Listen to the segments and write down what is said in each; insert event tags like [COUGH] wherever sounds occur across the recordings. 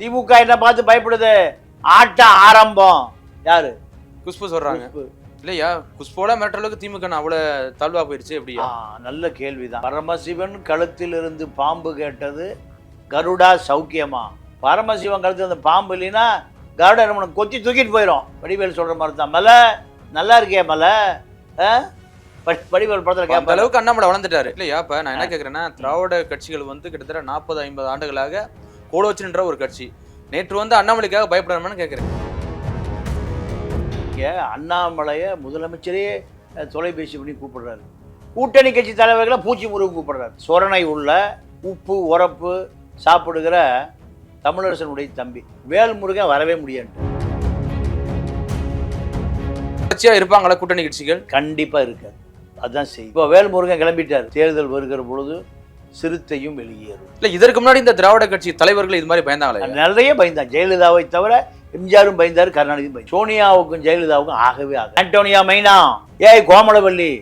திமுக என்ன பார்த்து பயப்படுது. ஆட்ட ஆரம்பம். யாரு? குஷ்பு சொல்றாங்க. இல்லையா? குஷ்போட அளவுக்கு திமுக நான் அவ்வளவு தாழ்வா போயிருச்சு எப்படியா? நல்ல கேள்விதான். பரமசிவன் கழுத்தில் இருந்து பாம்பு கேட்டது கருடா சௌக்கியமா? பரமசிவன் கழுத்தில் அந்த பாம்பு இல்லைன்னா கருடா நம்ம கொத்தி தூக்கிட்டு போயிடும் வடிவேல் சொல்ற மாதிரி தான் மலை நல்லா இருக்கே மலை? ஆ? படி- வடிவேல் படத்துல கேட்பாரு அளவுக்கு அண்ணாமலை வளர்ந்துட்டாரு. இல்லையா இப்ப நான் என்ன கேக்குறேன்னா திராவிட கட்சிகள் வந்து கிட்டத்தட்ட நாற்பது ஐம்பது ஆண்டுகளாக கோலோச்சன்ற ஒரு கட்சி. நேற்று வந்து அண்ணாமலைக்காக பயப்படணும்னு கேக்குறேன். இங்க அண்ணாமலைய முதலமைச்சரே தொலைபேசி பண்ணி கூப்பிடுறாரு. கூட்டணி கட்சி தலைவர்களை பூச்சி முருகு கூப்பிடுறாரு. சொரணை உள்ள உப்பு உரப்பு சாப்பிடுகிற தமிழரசனுடைய தம்பி. வேல்முருகன் வரவே முடியாது. கட்சியா இருப்பாங்களா கூட்டணி கட்சிகள்? கண்டிப்பா இருக்காது. அதுதான் செய்தி. இப்போ வேல்முருகன் கிளம்பிட்டார். தேர்தல் வருகிற பொழுது சிறுத்தையும் வெளியேறும். இல்ல இதற்கு முன்னாடி இந்த திராவிட கட்சி தலைவர்கள் இது மாதிரி பயந்தாங்களே? நிறைய பயந்தான். ஜெயலலிதாவை தவிர எம்ஜிஆரும் பயந்தாரு கருணாநிதியும் பயந்தார். சோனியாவுக்கும் ஜெயலலிதாவுக்கும் ஆகவே ஆகும் ஆண்டோனியா மைனா. ஏய் கோமலவல்லி.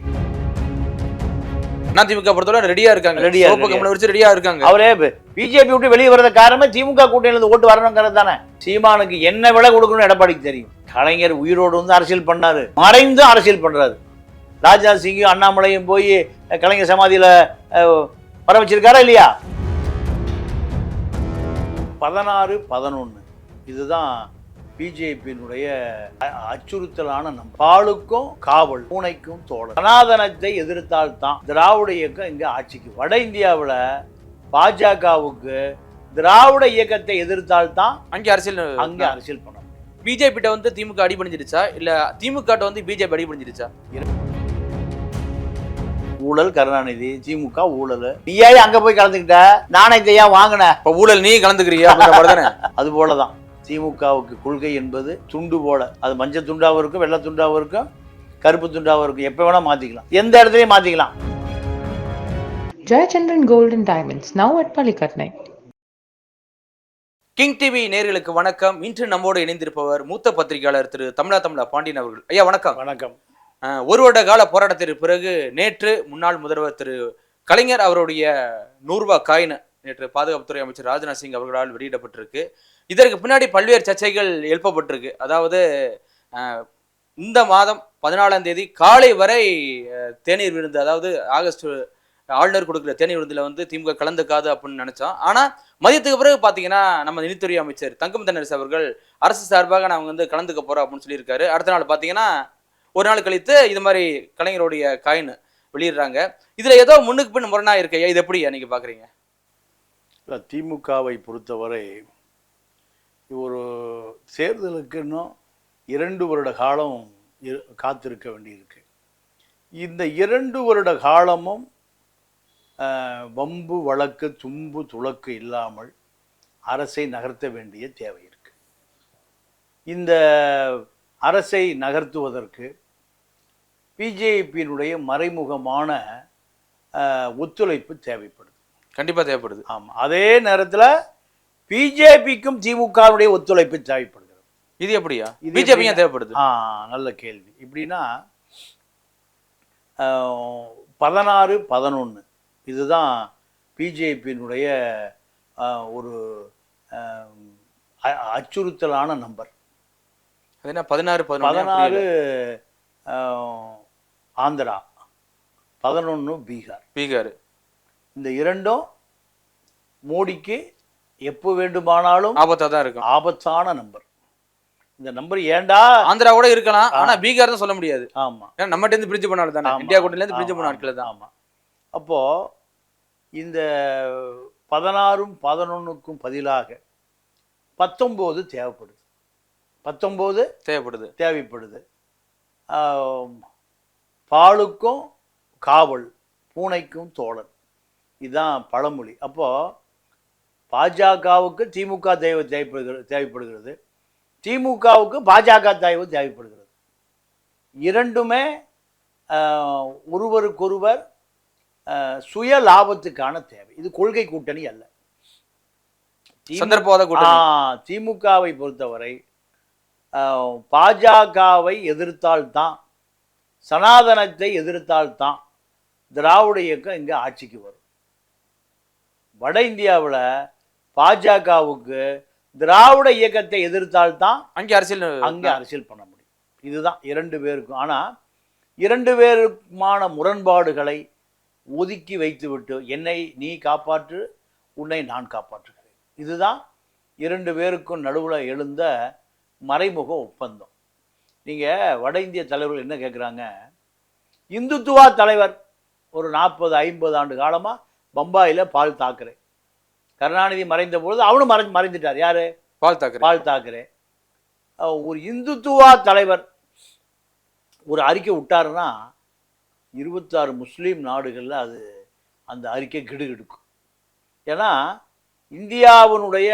அதிமுக பொறுத்தவரை ரெடியா இருக்காங்க. கம்பளை வச்சு ரெடியா இருக்காங்க. அவரே பிஜேபி விட்டு வெளியே வரத காரணமே திமுக கூட்டணியில இருந்து ஓட்டு வரணுங்கிறது தானே. சீமானுக்கு என்ன விலை கொடுக்கணும் எடப்பாடிக்கு தெரியும். கலைஞர் உயிரோடு வந்து அரசியல் பண்ணாரு. மறைந்தும் அரசியல் பண்றாரு. ராஜ்நாத் சிங்கும் அண்ணாமலையும் போய் கலைஞர் சமாதியில வர வச்சிருக்காரா இல்லையா? பதினாறு பதினொன்னு. இதுதான் பிஜேபியினுடைய அச்சுறுத்தலான நம்பர் பாலுக்கும் காவல் பூனைக்கும் தோழர். சனாதனத்தை எதிர்த்தால் தான் திராவிட இயக்கம் இங்க ஆட்சிக்கு வட இந்தியாவுல பாஜகவுக்கு திராவிட இயக்கத்தை எதிர்த்தால் தான் அங்கே அரசியல் அங்க அரசியல் பண்ண முடியும். பிஜேபி வந்து திமுக அடி பண்ணிருச்சா இல்ல திமுக வந்து பிஜேபி அடி பண்ணிருச்சா ஊழல் கருணாநிதி திமுக ஊழல். நீ ஏன் அங்க போய் கலந்துக்கிட்ட? நாணயத்தை ஏன் வாங்கின இப்ப ஊழல் நீ கலந்துக்கிறியா? [LAUGHS] அது போலதான். திமுகவுக்கு கொள்கை என்பது துண்டு போல. அது மஞ்சள் துண்டாவும் இருக்கும் வெள்ளை துண்டாவும் இருக்கும் கருப்பு துண்டாவும் இருக்கும். எப்போ வேணா மாத்திக்கலாம். எந்த இடத்துலயும் மாத்திக்கலாம். Gold and Diamonds, now at Palikatnai. King TV நேர்களுக்கு வணக்கம். இன்று நம்மோடு இணைந்திருப்பவர் மூத்த பத்திரிகையாளர் திரு தமிழா தமிழா பாண்டியன் அவர்கள். ஐயா வணக்கம். வணக்கம். ஒரு வருட கால போராட்டத்திற்கு பிறகு நேற்று முன்னாள் முதல்வர் திரு கலைஞர் அவருடைய நூறுபா காயின் நேற்று பாதுகாப்புத்துறை அமைச்சர் ராஜ்நாத் சிங் அவர்களால் வெளியிடப்பட்டிருக்கு. இதற்கு பின்னாடி பல்வேறு சர்ச்சைகள் எழுப்பப்பட்டிருக்கு. அதாவது இந்த மாதம் பதினாலாம் தேதி காலை வரை தேநீர் விருந்து அதாவது ஆகஸ்ட் ஆளுநர் கொடுக்குற தேநீர் விருந்தில் வந்து திமுக கலந்துக்காது அப்படின்னு நினச்சோம். ஆனால் மதியத்துக்கு பிறகு பார்த்தீங்கன்னா நம்ம நிதித்துறை அமைச்சர் தங்கம் தென்னரசு அவர்கள் அரசு சார்பாக நாங்கள் வந்து கலந்துக்க போகிறோம் அப்படின்னு சொல்லியிருக்காரு. அடுத்த நாள் பார்த்தீங்கன்னா ஒரு நாள் கழித்து இது மாதிரி கலைஞருடைய காயின் வெளியிடுறாங்க. இதுல ஏதோ முன்னுக்கு பின் முரணா இருக்கையா? இது எப்படி நீங்க பாக்குறீங்க? திமுகவை பொறுத்தவரை ஒரு தேர்தலுக்கு இன்னும் இரண்டு வருட காலம் இரு- காத்திருக்க வேண்டியிருக்கு. இந்த இரண்டு வருட காலமும் வம்பு வழக்கு தும்பு துளக்கு இல்லாமல் அரசை நகர்த்த வேண்டிய தேவை இருக்கு. இந்த அரசை நகர்த்துவதற்கு பிஜேபியினுடைய மறைமுகமான ஒத்துழைப்பு தேவைப்படுது. கண்டிப்பா தேவைப்படுது. ஆமாம் அதே நேரத்தில் பிஜேபிக்கும் திமுகவுடைய ஒத்துழைப்பு தேவைப்படுகிறது. இது எப்படியா? இது தேவைப்படுது? ஆ நல்ல கேள்வி. எப்படின்னா பதினாறு பதினொன்று இதுதான் பிஜேபியினுடைய ஒரு அச்சுறுத்தலான நம்பர். அது என்ன பதினாறு பதினாறு பதினாறு ஆந்திரா பதினொன்று பீகார். பீகார். இந்த இரண்டும் மோடிக்கு எப்போ வேண்டுமானாலும் ஆபத்தா தான் இருக்கும். ஆபத்தான நம்பர். இந்த நம்பர் ஏண்டா? ஆந்திரா கூட இருக்கலாம் ஆனா பீகார் தான் சொல்ல முடியாது. ஆமா. ஏன்னா நம்மகிட்ட இருந்து பிரிஞ்சு போனாலும் தானே. இந்தியா இருந்து பிரிஞ்சு போன ஆட்கள் தான். ஆமா. அப்போ இந்த பதினாறும் பதினொன்றுக்கும் பதிலாக பத்தொம்போது தேவைப்படுது. பத்தொம்போது தேவைப்படுது. தேவைப்படுது. பாலுக்கும் காவல் பூனைக்கும் தோழன். இதுதான் பழமொழி. அப்போ பாஜகவுக்கு திமுக தேவை தேவைப்படுகிறது தேவைப்படுகிறது. திமுகவுக்கு பாஜக தேவை தேவைப்படுகிறது. இரண்டுமே ஒருவருக்கொருவர் சுய லாபத்துக்கான தேவை. இது கொள்கை கூட்டணி அல்ல. சந்தர்ப்பவாத கூட்டணி. திமுகவை பொறுத்தவரை பாஜகவை எதிர்த்தால்தான் சனாதனத்தை எதிர்த்தால்தான் திராவிட இயக்கம் இங்கே ஆட்சிக்கு வரும். வட இந்தியாவில் பாஜகவுக்கு திராவிட இயக்கத்தை எதிர்த்தால்தான் அங்கே அரசியல் அங்கே அரசியல் பண்ண முடியும். இதுதான் இரண்டு பேருக்கும். ஆனால் இரண்டு பேருக்குமான முரண்பாடுகளை ஒதுக்கி வைத்துவிட்டு என்னை நீ காப்பாற்று உன்னை நான் காப்பாற்றுகிறேன். இதுதான் இரண்டு பேருக்கும் நடுவில் எழுந்த மறைமுக ஒப்பந்தம். நீங்கள் வட இந்திய தலைவர்கள் என்ன கேட்குறாங்க இந்துத்துவா தலைவர் ஒரு நாற்பது ஐம்பது ஆண்டு காலமாக பம்பாயில் பால் தாக்கரே கருணாநிதி மறைந்த பொழுது அவனும் மறை மறைந்துட்டார். யாரு? பால் தாக்கரே பால் தாக்கரே ஒரு இந்துத்துவா தலைவர் ஒரு அறிக்கை விட்டாருன்னா இருபத்தாறு முஸ்லீம் நாடுகளில் அது அந்த அறிக்கை கிடுகிடுக்கும். ஏன்னா இந்தியாவினுடைய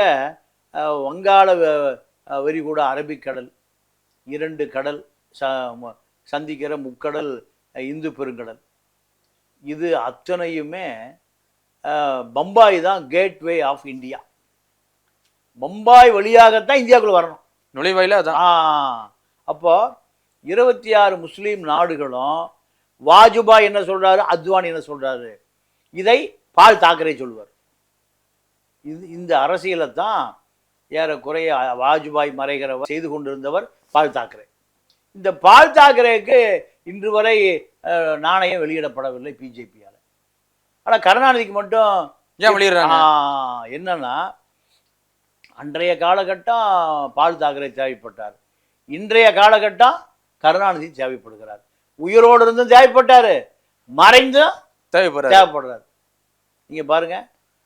வங்காள வ- அஹ், விரிகுடா அரபிக்கடல். இரண்டு கடல் ச சந்திக்கிற முக்கடல் இந்து பெருங்கடல். இது அத்தனையுமே பம்பாய் தான் கேட்வே ஆஃப் இந்தியா. பம்பாய் வழியாகத்தான் இந்தியாவுக்குள்ள வரணும். நுழைவாயில அதான். ஆ அப்போ இருபத்தி ஆறு முஸ்லீம் நாடுகளும் வாஜ்பாய் என்ன சொல்றாரு அத்வானி என்ன சொல்றாரு இதை பால் தாக்கரே சொல்வார். இது இந்த அரசியலை தான் ஏறக்குறைய வாஜ்பாய் மறைகிறவர் செய்து கொண்டிருந்தவர் பால் தாக்கரே. இந்த பால் தாக்கரேக்கு இன்று வரை நாணயம் வெளியிடப்படவில்லை பிஜேபியால். ஆனால் கருணாநிதிக்கு மட்டும் ஏன் வெளியிடுறாங்க? என்னன்னா அன்றைய காலகட்டம் பால் தாக்கரே தேவைப்பட்டார். இன்றைய காலகட்டம் கருணாநிதி தேவைப்படுகிறார். உயிரோடு இருந்தும் தேவைப்பட்டாரு. மறைந்தும் தேவைப்படுறாரு. தேவைப்படுறாரு. நீங்க பாருங்க.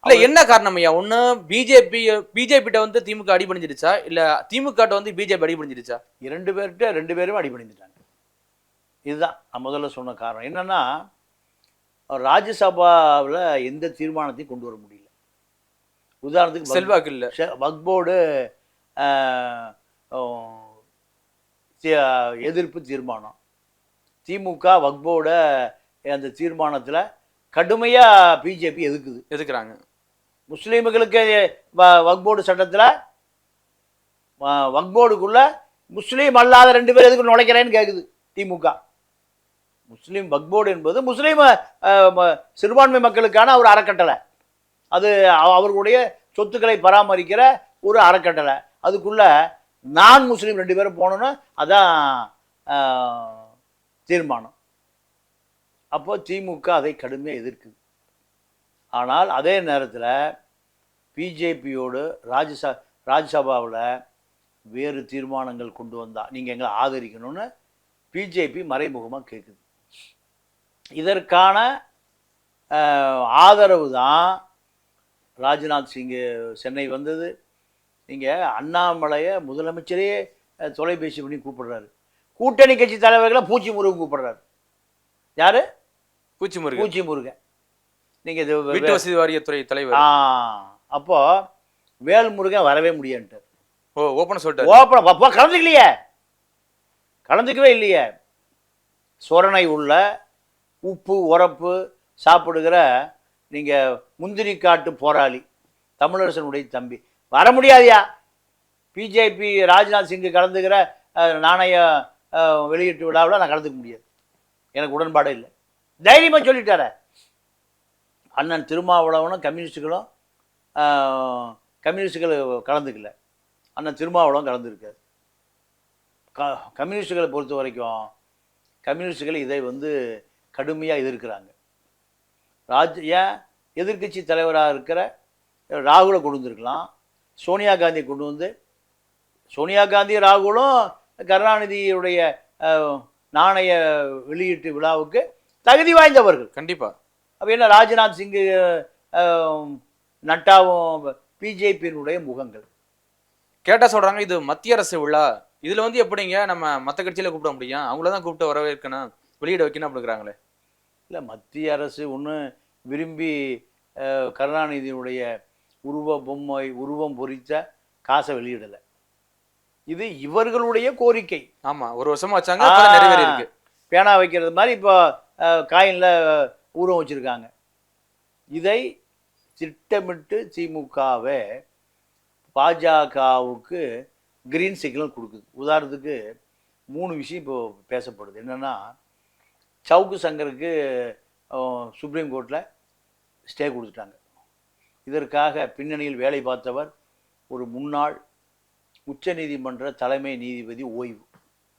இல்ல என்ன காரணம் ஐயா? ஒண்ணு பிஜேபி பிஜேபிட்ட வந்து திமுக அடிபணிஞ்சிருச்சா இல்ல திமுக வந்து பிஜேபி அடிபணிஞ்சிருச்சா இரண்டு பேர்கிட்ட ரெண்டு பேரும் அடிபணிந்துட்டாங்க இதுதான் நான் முதல்ல சொன்ன காரணம். என்னன்னா ராஜ்யசபாவில் எந்த தீர்மானத்தையும் கொண்டு வர முடியல. உதாரணத்துக்கு வக்- செல்வாக்கு இல்ல. ஷ- வக்ஃப் போர்டு ஆஹ், ஆஹ், தி- எதிர்ப்பு தீர்மானம். திமுக வக்ஃப் போர்டை அந்த தீர்மானத்தில் கடுமையாக பிஜேபி எதிர்க்குது எதுக்குறாங்க? முஸ்லீம்களுக்கு வ- சட்டத்தில் வக்போர்டுக்குள்ள முஸ்லீம் அல்லாத ரெண்டு பேர் எதுக்கு நுழைக்கிறேன்னு கேட்குது திமுக. முஸ்லீம் வக்போர்டு என்பது முஸ்லீம் சிறுபான்மை மக்களுக்கான ஒரு அறக்கட்டளை. அது அவர்களுடைய சொத்துக்களை பராமரிக்கிற ஒரு அறக்கட்டளை. அதுக்குள்ள நான் முஸ்லீம் ரெண்டு பேரும் போனோன்னா அதான் தீர்மானம். அப்போ திமுக அதை கடுமையாக எதிர்க்குது. ஆனால் அதே நேரத்தில் பிஜேபியோடு ராஜ்யச ராஜ்யசபாவில் வேறு தீர்மானங்கள் கொண்டு வந்தா நீங்கள் எங்களை ஆதரிக்கணும்னு பிஜேபி மறைமுகமாக கேட்குது இதற்கான ஆதரவு தான் ராஜ்நாத் சிங் சென்னை வந்தது. நீங்கள் அண்ணாமலையை முதலமைச்சரே தொலைபேசி பண்ணி கூப்பிடுறாரு. கூட்டணி கட்சி தலைவர்களை பூச்சி முருகன் கூப்பிடுறாரு. யாரு? பூச்சி முருகன். பூச்சி முருகன். நீங்கள் வீட்டு இது வசதி வாரியத்துறை தலைவர். ஆ. அப்போ வேல்முருகன் வரவே முடியான்ட்டார். ஓ ஓப்பன் சொல்லிட்டாரு. ஓப்பன அப்போ கலந்துக்கலையே. கலந்துக்கவே இல்லையே. சொரணை உள்ள உப்பு உரப்பு சாப்பிடுகிற நீங்கள் முந்திரி காட்டு போராளி தமிழரசனுடைய தம்பி. வர முடியாதியா? பிஜேபி ராஜ்நாத் சிங் கலந்துக்கிற அஹ், நாணய அஹ், வெளியீட்டு விழாவில் நான் கலந்துக்க முடியாது. எனக்கு உடன்பாடே இல்லை. தைரியமாக சொல்லிட்டாரே. அண்ணன் திருமாவளவனும் கம்யூனிஸ்டுகளும் கம்யூனிஸ்டுகள் கலந்துக்கல. அண்ணன் திருமாவளவன் கலந்துருக்காரு. க கம்யூனிஸ்டுகளை பொறுத்த வரைக்கும் கம்யூனிஸ்டுகள் இதை வந்து கடுமையாக எதிர்க்கிறாங்க. ராஜ் ஏன்? எதிர்க்கட்சி தலைவராக இருக்கிற ராகுலை கொண்டு வந்திருக்கலாம். சோனியா காந்தி கொண்டு வந்து சோனியா காந்தி ராகுலும் கருணாநிதியுடைய நாணய வெளியீட்டு விழாவுக்கு தகுதி வாய்ந்தவர்கள். கண்டிப்பா. அப்போ என்ன ராஜ்நாத் சிங்கு நட்டாவும் பிஜேபியினுடைய முகங்கள். கேட்டா சொல்றாங்க இது மத்திய அரசு விழா. இதுல வந்து எப்படிங்க நம்ம மத்த கட்சியில கூப்பிட முடியும்? அவங்கள தான் கூப்பிட்டு வரவேற்கணும் வெளியிட வைக்கணும் அப்படிங்கிறாங்களே. இல்லை மத்திய அரசு ஒன்று விரும்பி கருணாநிதியினுடைய உருவ பொம்மை உருவம் பொறித்த காசை வெளியிடலை. இது இவர்களுடைய கோரிக்கை. ஆமா ஒரு வருஷமா வச்சாங்க இப்பதான் நிறைவேறி இருக்கு. பேனா வைக்கிறது மாதிரி இப்போ காயினில் ஊரம் வச்சுருக்காங்க. இதை திட்டமிட்டு திமுகவை பாஜகவுக்கு கிரீன் சிக்னல் கொடுக்குது. உதாரணத்துக்கு மூணு விஷயம் இப்போ பேசப்படுது. என்னென்னா சவுக்கு சங்கருக்கு சுப்ரீம் கோர்ட்டில் ஸ்டே கொடுத்துட்டாங்க. இதற்காக பின்னணியில் வேலை பார்த்தவர் ஒரு முன்னாள் உச்சநீதிமன்ற தலைமை நீதிபதி ஓய்வு.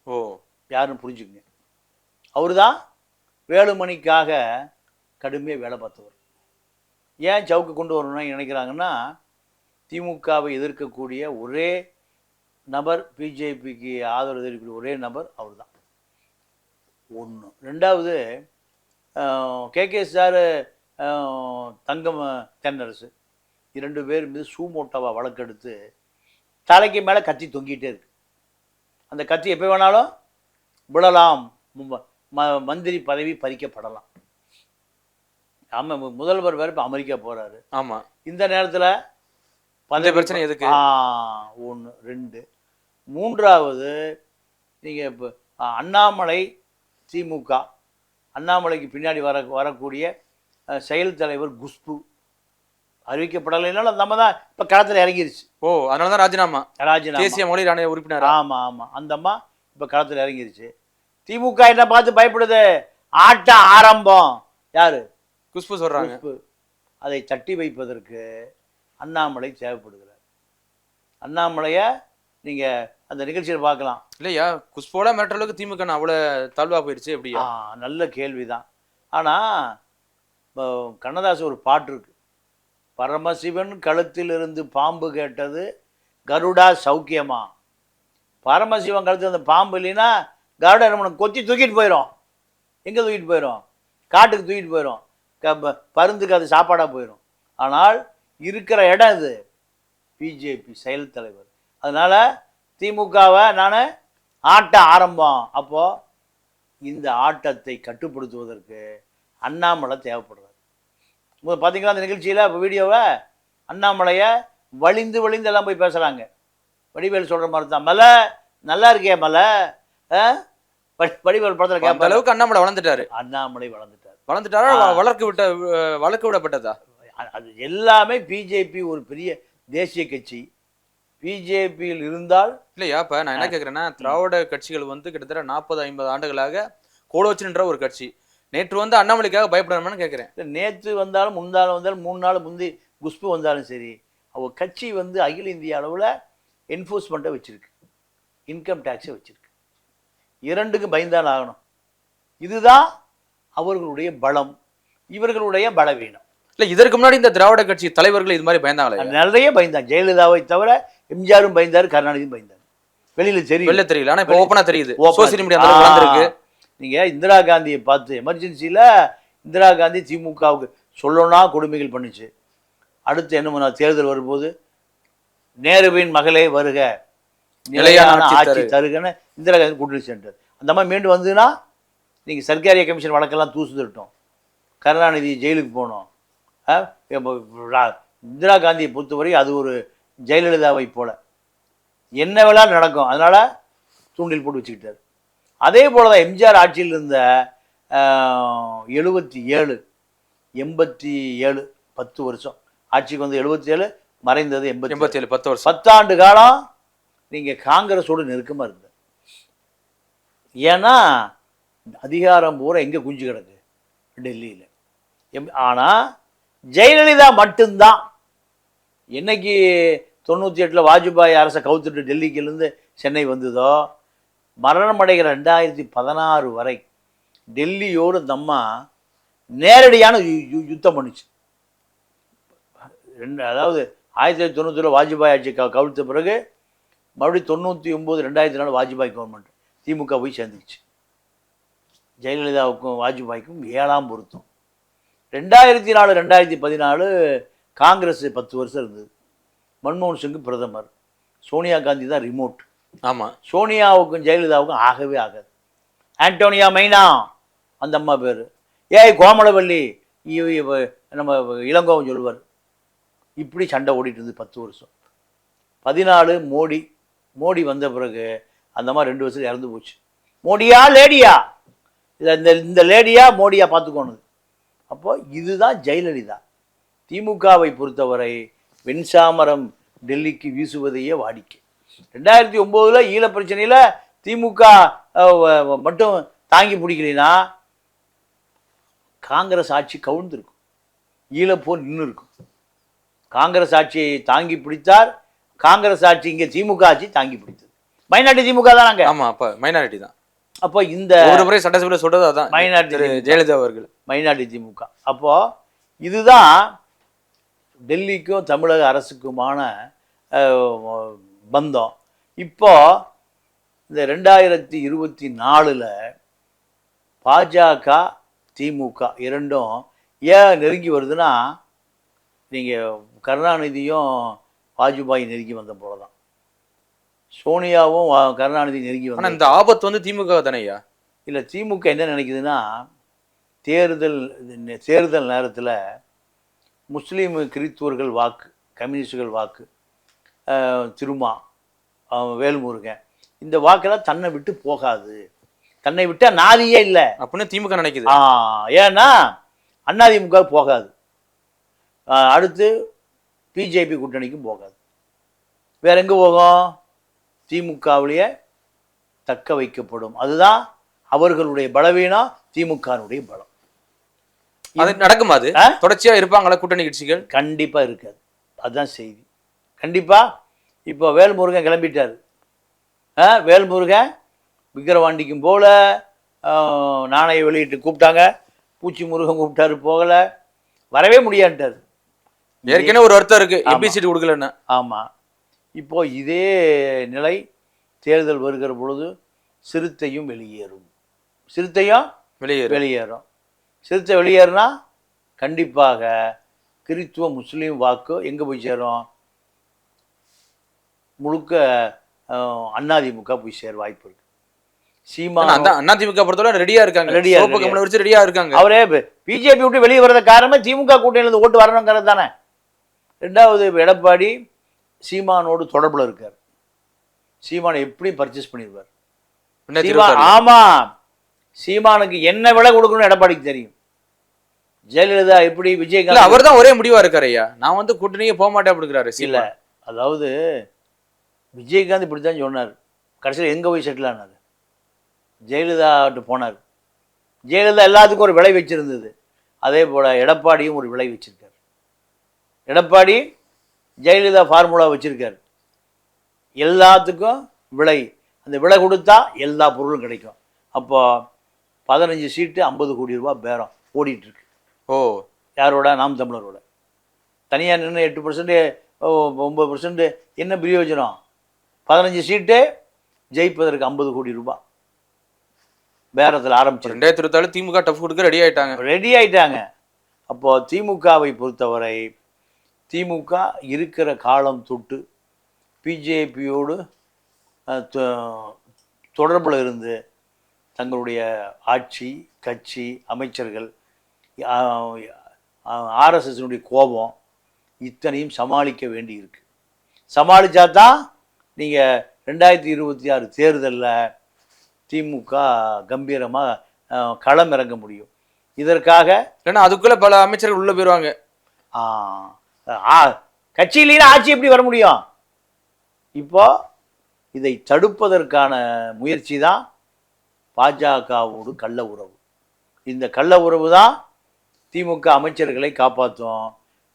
ஓ. யாருன்னு புரிஞ்சுக்கங்க. அவர் தான் வேலுமணிக்காக கடுமையாக வேலை பார்த்தவர். ஏன் சவுக்கு கொண்டு வரணும்னு நினைக்கிறாங்கன்னா திமுகவை எதிர்க்கக்கூடிய ஒரே நபர் பிஜேபிக்கு ஆதரவு தெரிவிக்கக்கூடிய ஒரே நபர் அவர் தான் ஒன்று ரெண்டாவது கேகே சார் தங்கம் தென்னரசு இரண்டு பேர் மீது சூமோட்டோவா வழக்கெடுத்து தலைக்கு மேலே கத்தி தொங்கிட்டே இருக்கு. அந்த கத்தி எப்போ வேணாலும் விடலாம் ம- மந்திரி பதவி பறிக்கப்படலாம். ஆமாம் முதல்வர் வேறு இப்போ அமெரிக்கா போகிறாரு ஆமா. இந்த நேரத்தில் அந்த பிரச்சனை எதுக்கு? ஒன்று ரெண்டு. மூன்றாவது நீங்கள் இப்போ அண்ணாமலை திமுக அண்ணாமலைக்கு பின்னாடி வர வரக்கூடிய செயல் தலைவர் குஷ்பு. அறிவிக்கப்படலைனாலும் நம்ம தான் இப்போ களத்தில் இறங்கிருச்சு. ஓ அதனால தான் ராஜினாமா. ராஜினாமா. தேசிய மொழி ஆணைய உறுப்பினர்? ஆமா ஆமா. அந்த அம்மா இப்ப களத்துல இறங்கிருச்சு. திமுக என்ன பார்த்து பயப்படுது? ஆட்ட ஆரம்பம். யாரு? குஷ்பு சொல்றாங்க. குஷ்பு. அதை தட்டி வைப்பதற்கு அண்ணாமலை தேவைப்படுகிறார். அண்ணாமலைய நீங்க அந்த நிகழ்ச்சியில் பார்க்கலாம். இல்லையா? குஷ்போட மிரட்டுற அளவுக்கு திமுக நான் அவ்வளவு தாழ்வா போயிருச்சு எப்படியா? நல்ல கேள்விதான். ஆனா இப்போ கண்ணதாசன் ஒரு பாட்டு இருக்கு. பரமசிவன் கழுத்திலிருந்து பாம்பு கேட்டது கருடா சௌக்கியமா? பரமசிவன் கழுத்தில் அந்த பாம்பு இல்லைன்னா கருடா என்ன? கொத்தி தூக்கிட்டு போயிடும் எங்கே தூக்கிட்டு போயிடும் காட்டுக்கு தூக்கிட்டு போயிடும் பருந்துக்கு அது சாப்பாடாக போயிடும் ஆனால் இருக்கிற இடம் இது. பிஜேபி செயல் தலைவர். அதனால் திமுகவை நான் ஆட்ட ஆரம்பம். அப்போது இந்த ஆட்டத்தை கட்டுப்படுத்துவதற்கு அண்ணாமலை தேவைப்படுறார். பார்த்தீங்களா அந்த நிகழ்ச்சியில் இப்போ வீடியோவை? அண்ணாமலையை வழிந்து வழிந்து எல்லாம் போய் பேசுகிறாங்க வடிவேல் சொல்கிற மாதிரி தான் மலை நல்லா இருக்கே மலை? வடிவேல் படத்தில் கேட்பாரு அளவுக்கு அண்ணாமலை வளர்ந்துட்டாரு. அண்ணாமலை வளர்ந்துட்டார். வளர்ந்துட்டாரா? வளர்க்க விட்ட வளர்க்க விடப்பட்டதா? அது எல்லாமே பிஜேபி ஒரு பெரிய தேசிய கட்சி. பிஜேபியில் இருந்தால் இல்லையா? இப்ப நான் என்ன கேக்குறேன்னா திராவிட கட்சிகள் வந்து கிட்டத்தட்ட நாற்பது ஐம்பது ஆண்டுகளாக கோலோச்சன்ற ஒரு கட்சி. நேற்று வந்து அண்ணாமலைக்காக பயப்படணும்னு கேக்குறேன். நேற்று வந்தாலும் முந்தாலும் வந்தாலும் மூணு நாள் முந்தி குஷ்பு வந்தாலும் சரி அவ கட்சி வந்து அகில இந்திய அளவில் என்ஃபோர்ஸ்மெண்ட்டை வச்சிருக்கு. இன்கம் டேக்ஸை வச்சிருக்கு. இரண்டுக்கும் பயந்தான் ஆகணும். இதுதான் அவர்களுடைய பலம் இவர்களுடைய பலவீனம். இல்ல இதற்கு முன்னாடி இந்த திராவிட கட்சி தலைவர்கள் இது மாதிரி பயந்தாங்களே நிறைய பயந்தான். ஜெயலலிதாவை தவிர எம்ஜிஆரும் பயந்தாரு கருணாநிதியும் பயந்தார். வெளியில தெரியும் வெளில தெரியல ஆனா இப்ப வெளி- ஓப்பனா தெரியுது. சோசியல் மீடியா வளர்ந்துருக்கு. நீங்க இந்திரா காந்தியை பார்த்து எமர்ஜென்சியில் இந்திரா காந்தி திமுகவுக்கு சொல்லணும்னா கொடுமைகள் பண்ணுச்சு. அடுத்து என்ன பண்ண தேர்தல் வரும்போது நேருவின் மகளே வருக நிலையான ஆட்சி தருகன்னு இந்திரா காந்தி கூட்டணி சென்றார் அந்த மாதிரி மீண்டும் வந்ததுன்னா நீங்க சர்க்காரிய கமிஷன் வழக்கெல்லாம் தூசு தட்டோம் கருணாநிதி ஜெயிலுக்கு ரா- இந்திரா காந்தியை பொறுத்தவரை அது ஒரு ஜெயலலிதாவை போல. என்ன வேணாலும் நடக்கும். அதனால தூண்டில் போட்டு வச்சுக்கிட்டார். அதே போல தான் எம்ஜிஆர் ஆட்சியில் இருந்த எழுபத்தி ஏழு எண்பத்தி ஏழு பத்து வருஷம். ஆட்சிக்கு வந்து எழுபத்தி ஏழு மறைந்தது எண்பத்தி எண்பத்தி ஏழு பத்து வருஷம். பத்தாண்டு காலம் நீங்கள் காங்கிரஸோடு நெருக்கமாக இருந்த ஏன்னா அதிகாரம் பூரா எங்கே குஞ்சு கிடக்கு? டெல்லியில். எம் ஆனால் ஜெயலலிதா மட்டும்தான். என்னைக்கு தொண்ணூற்றி எட்டில் வாஜ்பாய் அரசை கவுத்துட்டு டெல்லிக்கிலேருந்து சென்னை வந்ததோ மரணம் அடைகிற ரெண்டாயிரத்தி பதினாறு வரை டெல்லியோடு நம்ம நேரடியான யு- யுத்தம் பண்ணுச்சு. ரெண்டு அதாவது ஆயிரத்தி தொள்ளாயிரத்தி தொண்ணூற்றில் வாஜ்பாய் ஆட்சி க கவிழ்த்த பிறகு மறுபடியும் தொண்ணூற்றி ஒம்பது ரெண்டாயிரத்தி நாலு வாஜ்பாய் கவர்மெண்ட் திமுக போய் சேர்ந்துச்சு ஜெயலலிதாவுக்கும் வாஜ்பாய்க்கும் ஏழாம் பொருத்தம். ரெண்டாயிரத்தி நாலு ரெண்டாயிரத்தி பதினாலு காங்கிரஸ் பத்து வருஷம் இருந்தது. மன்மோகன் சிங் பிரதமர். சோனியா காந்தி தான் ரிமோட் ஆமா. சோனியாவுக்கும் ஜெயலலிதாவுக்கும் ஆகவே ஆகாது. ஆண்டோனியா மைனா அந்த அம்மா பேர். ஏய் கோமலவல்லி நம்ம இளங்கோவன் சொல்லுவார். இப்படி சண்டை ஓடிட்டு இருந்தது பத்து வருஷம். பதினாலு மோடி. மோடி வந்த பிறகு அந்த அம்மா ரெண்டு வருஷத்துல இறந்து போச்சு. மோடியா லேடியா? இதை இந்த இந்த லேடியாக மோடியா பார்த்துக்கோணுது. அப்போது இதுதான் ஜெயலலிதா. திமுகவை பொறுத்தவரை வெண்சாமரம் டெல்லிக்கு வீசுவதையே வாடிக்கை. ரெண்டாயிரத்தி ஒம்போதில் ஈழ பிரச்சனையில் திமுக மட்டும் தாங்கி பிடிக்கலைன்னா காங்கிரஸ் ஆட்சி கவுழ்ந்துருக்கும். ஈழப்போர் நின்று இருக்கும் காங்கிரஸ் ஆட்சியை தாங்கி பிடித்தார். காங்கிரஸ் ஆட்சி இங்கே திமுக ஆட்சி தாங்கி பிடித்தது. மைனாரிட்டி திமுக தான் நாங்கள் ஆமாம் அப்போ மைனாரிட்டி தான். அப்போ இந்த ஒரு முறை சட்டசபையில சொல்றது அதான். திமுக. ஜெயலலிதா அவர்கள். மைனாரிட்டி திமுக அப்போ இதுதான் டெல்லிக்கும் தமிழக அரசுக்குமான பந்தம். இப்போ இந்த ரெண்டாயிரத்தி இருபத்தி நாலில் பாஜக திமுக இரண்டும் ஏன் நெருங்கி வருதுன்னா நீங்கள் கருணாநிதியும் வாஜ்பாய் நெருங்கி வந்த போல தான் சோனியாவும் கருணாநிதி நெருங்கி ஆனா வந்த இந்த ஆபத்து வந்து திமுக தானேயா இல்லை திமுக என்ன நினைக்குதுன்னா தேர்தல் தேர்தல் நேரத்தில் முஸ்லீம் கிறித்துவர்கள் வாக்கு கம்யூனிஸ்டுகள் வாக்கு திருமா வேல்முருகன் இந்த வாக்கெல்லாம் தன்னை விட்டு போகாது. தன்னை விட்டால் நாதியே இல்லை. அப்படின்னு திமுக நினைக்குது. ஆ, ஏன்னா அதிமுக போகாது. ஆ, அடுத்து பிஜேபி கூட்டணிக்கும் போகாது. வேற எங்கே போகும்? திமுகவிலேயே தக்க வைக்கப்படும். அதுதான் அவர்களுடைய பலவீனம் திமுகனுடைய பலம். அது நடக்குமா அது? ஆ? தொடர்ச்சியா இருப்பாங்களா கூட்டணி கட்சிகள்? கண்டிப்பா இருக்காது. அதுதான் செய்தி. கண்டிப்பா இப்போ வேல்முருகன் கிளம்பிட்டாரு. ஆ? வேல்முருகன் விக்கிரவாண்டிக்கும் போல நாணய வெளியிட்டு கூப்பிட்டாங்க. பூச்சி முருகன் கூப்பிட்டாரு போகல. வரவே முடியான்ட்டார் ஏற்கனவே ஒரு வருத்தம் இருக்கு. ஆமா. எம்பி சீட் கொடுக்கலன்னு. ஆமா. இப்போ இதே நிலை தேர்தல் வருகிற பொழுது சிறுத்தையும் வெளியேறும். சிறுத்தையும் வெளியேறு வெளியேறும். சிறுத்தை வெளியேறினா கண்டிப்பாக கிறித்துவ முஸ்லீம் வாக்கு எங்கே போய் சேரும்? முழுக்க அதிமுக போய் சேர வாய்ப்பு இருக்கு. சீமா திமுக பொறுத்தவரை ரெடியா இருக்காங்க. கம்பளை வச்சு ரெடியா இருக்காங்க. அவரே பிஜேபி விட்டு வெளியே வர்றது காரணமே திமுக கூட்டணியிலிருந்து ஓட்டு வரணுங்கிறது தானே. ரெண்டாவது எடப்பாடி சீமானோடு தொடர்புல இருக்கார். சீமானை எப்படி பர்ச்சேஸ் சீமான் இருபத்தாறுல. ஆமா. சீமானுக்கு என்ன விலை கொடுக்கணும் எடப்பாடிக்கு தெரியும். ஜெயலலிதா எப்படி விஜயகாந்த் அவர் தான் ஒரே முடிவா இருக்காரு ஐயா. நான் வந்து கூட்டணியே போக மாட்டேன் அப்படிங்கிறாரு இல்ல இல்ல அதாவது விஜயகாந்த் இப்படி தான் சொன்னார். கடைசியில் எங்கே போய் செட்டில் ஆனார்? ஜெயலலிதாட்டு போனார். ஜெயலலிதா எல்லாத்துக்கும் ஒரு விலை வச்சிருந்தது. அதே போல் எடப்பாடியும் ஒரு விலை வச்சிருக்கார். எடப்பாடி ஜெயலலிதா ஃபார்முலா வச்சிருக்காரு. எல்லாத்துக்கும் விலை. அந்த விலை கொடுத்தா எல்லா பொருளும் கிடைக்கும். அப்போ பதினஞ்சு சீட்டு ஐம்பது கோடி ரூபாய் பேரம் ஓடிட்டு இருக்கு ஓ. யாரோட? நாம் தமிழரோட. தனியாக நின்று எட்டு பர்சன்ட் ஒம்பது பர்சன்ட் என்ன பிரயோஜனம்? பதினஞ்சு சீட்டு ஜெயிப்பதற்கு ஐம்பது கோடி ரூபாய். பேரத்தில் ஆரம்பிச்சிருக்கு. ரெண்டாயிரத்தி இருபத்தாலு திமுக டஃப் கொடுக்க ரெடி ஆயிட்டாங்க. ரெடி ஆயிட்டாங்க. அப்போ திமுகவை பொறுத்தவரை திமுக இருக்கிற காலம் தொட்டு பிஜேபியோடு தொடர்பில் இருந்து தங்களுடைய ஆட்சி கட்சி அமைச்சர்கள் ஆர்எஸ்எஸ்னுடைய கோபம் இத்தனையும் சமாளிக்க வேண்டி இருக்கு சமாளித்தா தான் நீங்கள் ரெண்டாயிரத்தி இருபத்தி ஆறு தேர்தலில் திமுக கம்பீரமாக களம் இறங்க முடியும். இதற்காக ஏன்னா அதுக்குள்ள பல அமைச்சர்கள் உள்ள போயிருவாங்க. ஆ, ஆ, கட்சி இல்லைன்னா ஆட்சி எப்படி வர முடியும்? இப்போ இதை தடுப்பதற்கான முயற்சி தான் பாஜகவோடு கள்ள உறவு. இந்த கள்ள உறவு தான் திமுக அமைச்சர்களை காப்பாற்றும்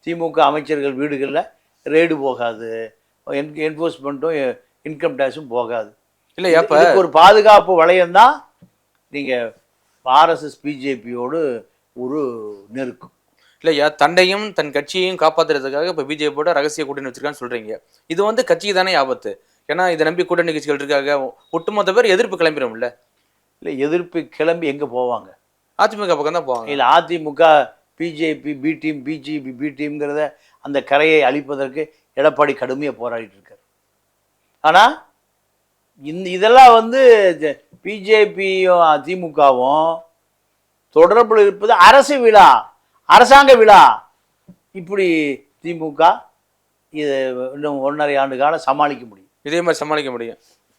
திமுக அமைச்சர்கள் வீடுகளில் ரெய்டு போகாது. என் என்ஃபோர்ஸ்மெண்ட்டும் இன்கம் டேக்ஸும் போகாது. இல்ல அப்ப? ஒரு பாதுகாப்பு வளையம் தான் நீங்கள் ஆர்எஸ்எஸ் பிஜேபியோடு ஒரு நெருக்கம். இல்லையா? தன்னையும் தன் கட்சியையும் காப்பாத்துறதுக்காக இப்ப பிஜேபியோட ரகசிய கூட்டணி வச்சிருக்கான்னு சொல்றீங்க. இது வந்து கட்சிக்கு தானே ஆபத்து. ஏன்னா இதை நம்பி கூட்டணி கட்சிகள் இருக்காங்க. ஒட்டுமொத்த பேர் எதிர்ப்பு கிளம்பிடும்ல இல்லை எதிர்ப்பு கிளம்பி எங்கே போவாங்க? அதிமுக பக்கம் தான் போவாங்க. இல்லை AIADMK BJP B team BJP B டீம்ங்கிறத அந்த கரையை அழிப்பதற்கு எடப்பாடி கடுமையாக போராடிட்டு இருக்கார். ஆனால் இந்த இதெல்லாம் வந்து பிஜேபியும் திமுகவும் தொடர்பில் இருப்பது அரசு விழா. அரசாங்க விழா. இப்படி திமுக இது இன்னும் ஒன்றரை ஆண்டு காலம் சமாளிக்க முடியும். இதே மாதிரி சமாளிக்க முடியும்.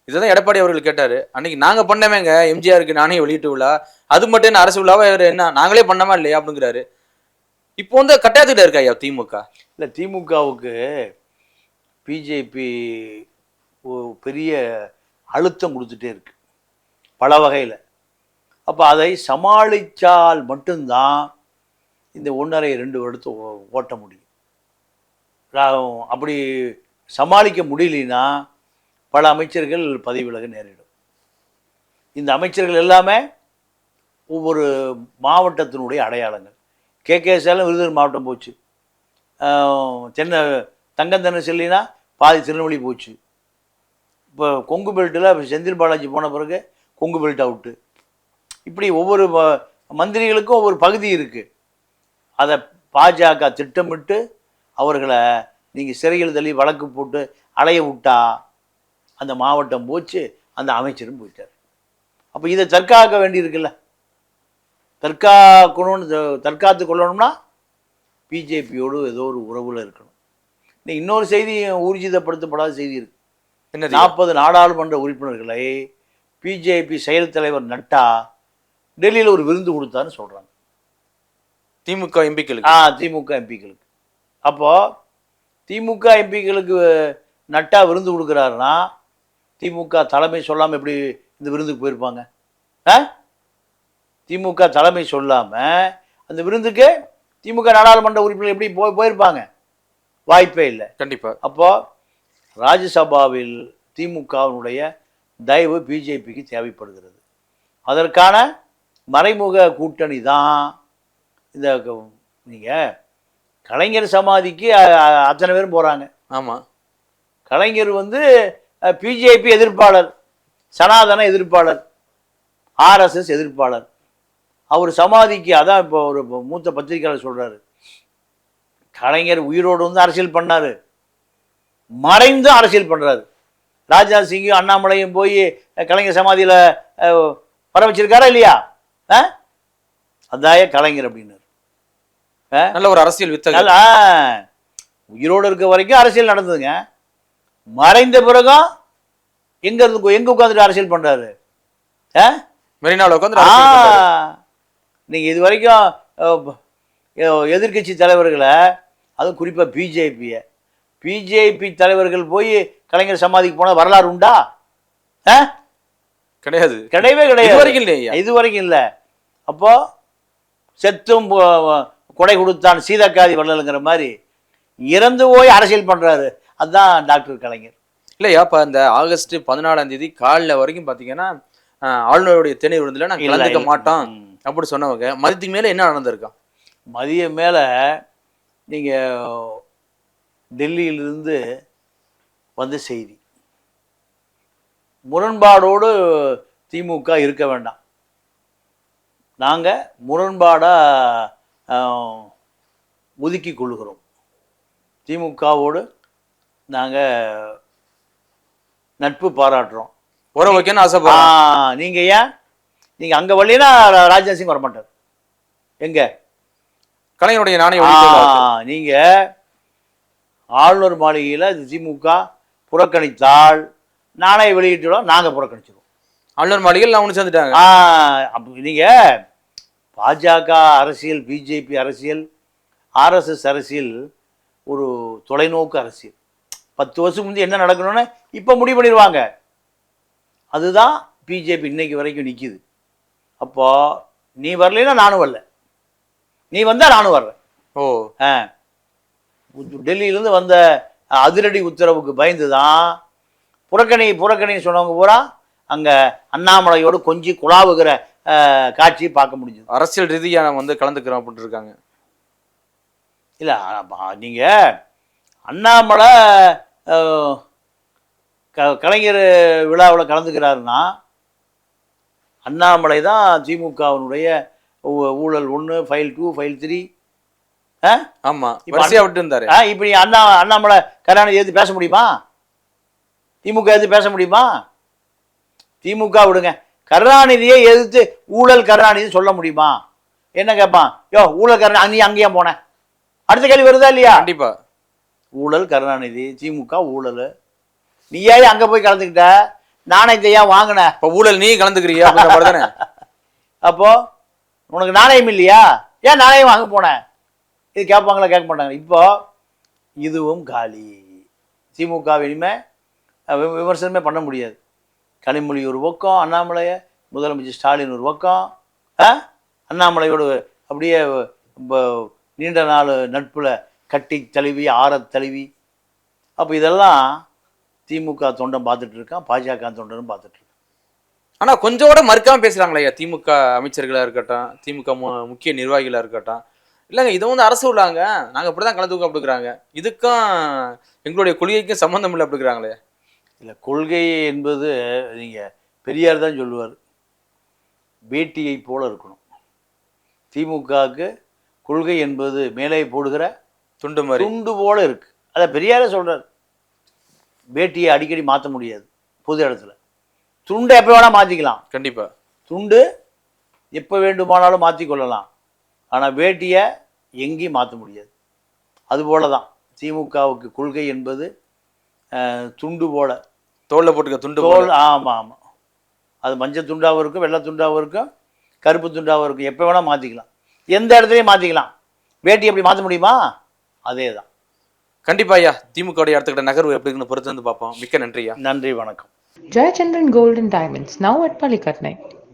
இதுதான் எடப்பாடி அவர்கள் கேட்டாரு. அன்னைக்கு நாங்க பண்ணவேங்க எம்ஜிஆருக்கு நானே வெளியிட்டு விழா. அது மட்டும் என்ன அரசு விழாவா இவரு என்ன? நாங்களே பண்ணாமா இல்லையா அப்படிங்கிறாரு. இப்போ வந்து கட்டாயத்துக்கிட்ட இருக்கா ஐயா திமுக? இல்லை திமுகவுக்கு பிஜேபி பெரிய அழுத்தம் கொடுத்துட்டே இருக்கு. பல வகையில். அப்போ அதை சமாளித்தால் மட்டும்தான் இந்த ஒன்றரை ரெண்டு வருடத்தை ஓ- ஓட்ட முடியும். அப்படி சமாளிக்க முடியலனா பல அமைச்சர்கள் பதவி விலக நேரிடும். இந்த அமைச்சர்கள் எல்லாமே ஒவ்வொரு மாவட்டத்தினுடைய அடையாளங்கள். கே. கே. சேலம் விருதுநகர் மாவட்டம் போச்சு. தென்ன தென்னை செல்லினா பாதி திருநெல்வேலி போச்சு. இப்போ கொங்கு பெல்ட்டில் செந்தில் பாலாஜி போன பிறகு கொங்கு பெல்ட் அவுட்டு. இப்படி ஒவ்வொரு ம- மந்திரிகளுக்கும் ஒவ்வொரு பகுதி இருக்குது அதை பாஜக திட்டமிட்டு அவர்களை நீங்கள் சிறையில் தள்ளி வழக்கு போட்டு அலைய விட்டா அந்த மாவட்டம் போச்சு அந்த அமைச்சரும் போயிட்டார். அப்போ இதை தற்காக்க வேண்டியிருக்குல்ல. தற்காக்கணும்னு தற்காத்து கொள்ளணும்னா பிஜேபியோடு ஏதோ ஒரு உறவில் இருக்கணும். இன்னும் இன்னொரு செய்தி ஊர்ஜிதப்படுத்தப்படாத செய்தி இருக்கு. என்னது? நாற்பது நாடாளுமன்ற உறுப்பினர்களை பிஜேபி செயல் தலைவர் நட்டா டெல்லியில் ஒரு விருந்து கொடுத்தாருன்னு சொல்கிறாங்க திமுக எம்பிக்களுக்கு. ஆ திமுக எம்பிக்களுக்கு. அப்போ திமுக எம்பிக்களுக்கு நட்டா விருந்து கொடுக்குறாருன்னா திமுக தலைமை சொல்லாமல் எப்படி இந்த விருந்துக்கு போயிருப்பாங்க? ஆ? திமுக தலைமை சொல்லாமல் அந்த விருந்துக்கு திமுக நாடாளுமன்ற உறுப்பினர் எப்படி போய் போயிருப்பாங்க? வாய்ப்பே இல்லை. கண்டிப்பா. அப்போ ராஜ்யசபாவில் திமுகவினுடைய தயவு பிஜேபிக்கு தேவைப்படுகிறது. அதற்கான மறைமுக கூட்டணி தான் இந்த நீங்கள் கலைஞர் சமாதிக்கு அத்தனை பேரும் போகிறாங்க ஆமா. கலைஞர் வந்து பிஜேபி எதிர்ப்பாளர் சனாதன எதிர்ப்பாளர் ஆர்எஸ்எஸ் எதிர்ப்பாளர். அவர் சமாதிக்கு அதான் இப்போ ஒரு மூத்த பத்திரிகையாளர் சொல்றாரு. கலைஞர் உயிரோடு வந்து அரசியல் பண்ணாரு. மறைந்து அரசியல் பண்றாரு. ராஜ்நாத் சிங்கும் அண்ணாமலையும் போய் கலைஞர் சமாதியில வர வச்சிருக்காரா இல்லையா? ஆ? அதாய கலைஞர் அப்படின்னாரு. நல்ல ஒரு அரசியல் வித்தகர் நல்லா. உயிரோடு இருக்க வரைக்கும் அரசியல் நடந்ததுங்க. மறைந்த பிறகும் எங்க இருந்து எங்க உட்காந்துட்டு அரசியல் பண்றாரு? ஆ? மெரினால உட்காந்து நீங்க இது வரைக்கும் எதிர்கட்சி தலைவர்களை அதுவும் குறிப்பா பிஜேபியை பிஜேபி தலைவர்கள் போய் கலைஞர் சமாதிக்கு போன வரலாறு உண்டா? கிடையாது. கிடையவே இது கிடையாது வரைக்கும் இல்லையா? இது வரைக்கும் இல்லை. அப்போ செத்தும் கொடை கொடுத்தான் சீதக்காதி வள்ளலுங்கிற மாதிரி இறந்து போய் அரசியல் பண்றாரு. அதுதான் டாக்டர் கலைஞர். இல்லையா இப்ப இந்த ஆகஸ்ட் பதினாலாம் தேதி காலைல வரைக்கும் பாத்தீங்கன்னா ஆஹ், ஆளுநருடைய தேநீர் விருந்துல இல்ல, கலந்துக்க. மாட்டோம். அப்படி சொன்னவங்க. மதியத்துக்கு மேல என்ன நடந்திருக்கா மதியம் மேல நீங்க டெல்லியிலிருந்து வந்த செய்தி. முரண்பாடோடு திமுக இருக்க வேண்டாம். நாங்க முரண்பாடா ஆஹ், ஒதுக்கி கொள்ளுகிறோம் திமுகவோடு நாங்க நட்பு பாராட்டுறோம். உறவு வைக்கணும்னு ஆசைப்படுறோம் ஆ, நீங்க ஏன்? நீங்க அங்க வரலைன்னா ராஜ்நாத் சிங் வரமாட்டார். எங்க? கலைஞருடைய நாணய ஆ, ஒழிப்பு நீங்க ஆளுநர் மாளிகையில திமுக புறக்கணித்தால் நாணய வெளியிட்டுடும் நாங்க புறக்கணிச்சிடுவோம் ஆளுநர் மாளிகையில் நான் ஒன்று சேர்ந்துட்டாங்க ஆ, அப்ப நீங்க பாஜக அரசியல் பிஜேபி அரசியல் ஆர்எஸ்எஸ் அரசியல் ஒரு தொலைநோக்கு அரசியல். பத்து வருஷம் முந்தி என்ன நடக்கணும்னு இப்போ முடிவு பண்ணிடுவாங்க. அதுதான் பிஜேபி இன்னைக்கு வரைக்கும் நிற்கிது அப்போ நீ வரலைன்னா நானும் வரல. நீ வந்தா நானும் வர்றேன். ஓ. ஆ. டெல்லியிலேருந்து வந்த அதிரடி உத்தரவுக்கு பயந்து தான் புறக்கணி புறக்கணின்னு சொன்னவங்க பூரா அங்கே அண்ணாமலையோடு கொஞ்சி குழாவுகிற ஆ, காட்சி பார்க்க முடிஞ்சது. அரசியல் ரீதியா நம்ம வந்து கலந்துக்கிறோம் அப்படின்ட்டு இருக்காங்க இல்லை நீங்கள் அண்ணாமலை க கலைஞர் விழாவில் கலந்துக்கிறாருன்னா அண்ணாமலை தான் திமுகவினுடைய ஊழல் ஒன்று ஃபைல் டூ ஃபைல் த்ரீ ஆ? ஆமா இப்ப விட்டு இருந்தாரு ஆ இப்படி அண்ணா அண்ணாமலை கருணாநிதி எதிர்த்து பேச முடியுமா? திமுக எதிர்த்து பேச முடியுமா? திமுக விடுங்க. கருணாநிதியை எதிர்த்து ஊழல் கருணாநிதி சொல்ல முடியுமா? என்ன கேட்பான் யோ ஊழல் கருணா நீ அங்கேயே போன. அடுத்த கேள்வி வருதா இல்லையா? கண்டிப்பா. ஊழல் கருணாநிதி திமுக ஊழல். நீ ஏன் அங்கே போய் கலந்துக்கிட்ட? நாணயத்தை ஏன் வாங்கின. இப்ப ஊழல் நீ கலந்துக்கிறியா? தானே. அப்போ உனக்கு நாணயம் இல்லையா? ஏன் நாணயம் வாங்க போன? இது கேட்பாங்களா கேட்க மாட்டாங்க இப்போ இதுவும் காலி. திமுக இனிமே அஹ், வி- விமர்சனமே பண்ண முடியாது. கனிமொழி ஒரு பக்கம் அண்ணாமலையை முதலமைச்சர் ஸ்டாலின் ஒரு பக்கம் அண்ணாமலையோட அப்படியே நீண்ட நாள் நட்பில் கட்டி தழுவி ஆற தழுவி. அப்போ இதெல்லாம் திமுக தொண்டன் பார்த்துட்டு இருக்கான் பாஜக தொண்டனும் பார்த்துட்டு ஆனால் கொஞ்சம் கூட மறுக்காமல் பேசுறாங்களே ஐயா திமுக அமைச்சர்களாக இருக்கட்டும் திமுக மு- முக்கிய நிர்வாகிகளாக இருக்கட்டும். இல்லைங்க இதை வந்து அரசு உள்ளாங்க இப்படி தான் கலந்துக்கோம் அப்படிங்கிறாங்க. இதுக்கும் எங்களுடைய கொள்கைக்கும் சம்மந்தம் இல்லை அப்படிங்கிறாங்களே. இல்லை கொள்கை என்பது நீங்கள் பெரியார் தான் சொல்லுவார். பேட்டியை போல இருக்கணும். திமுகவுக்கு கொள்கை என்பது மேலே போடுகிற துண்டு மாதிரி. துண்டு போல இருக்கு. அதை பெரியாரே சொல்றார். பேட்டியை அடிக்கடி மாற்ற முடியாது பொது இடத்துல. துண்டை எப்போ வேணால் மாற்றிக்கலாம் கண்டிப்பா. துண்டு எப்போ வேண்டுமானாலும் மாற்றி கொள்ளலாம். ஆனால் வேட்டியை எங்கேயும் மாற்ற முடியாது. அதுபோல தான் திமுகவுக்கு கொள்கை என்பது துண்டு போல. தோல்ல போட்டுக்க துண்டு போல. தோல் ஆமாம் ஆமாம் அது மஞ்சள் துண்டாகவும் இருக்கும் வெள்ளை துண்டாகவும் இருக்கும் கருப்பு துண்டாகவும் இருக்கும். எப்போ வேணால் மாற்றிக்கலாம் எந்த இடத்துலையும் மாற்றிக்கலாம் வேட்டி எப்படி மாற்ற முடியுமா? அதே தான் கண்டிப்பா ஐயா. திமுக உடைய அடுத்த கட்ட நகர்வு எப்படி இருக்குன்னு பொறுத்து வந்து பார்ப்போம். மிக்க நன்றி ஐயா நன்றி வணக்கம். Gold and Diamonds, now at Palikatnai.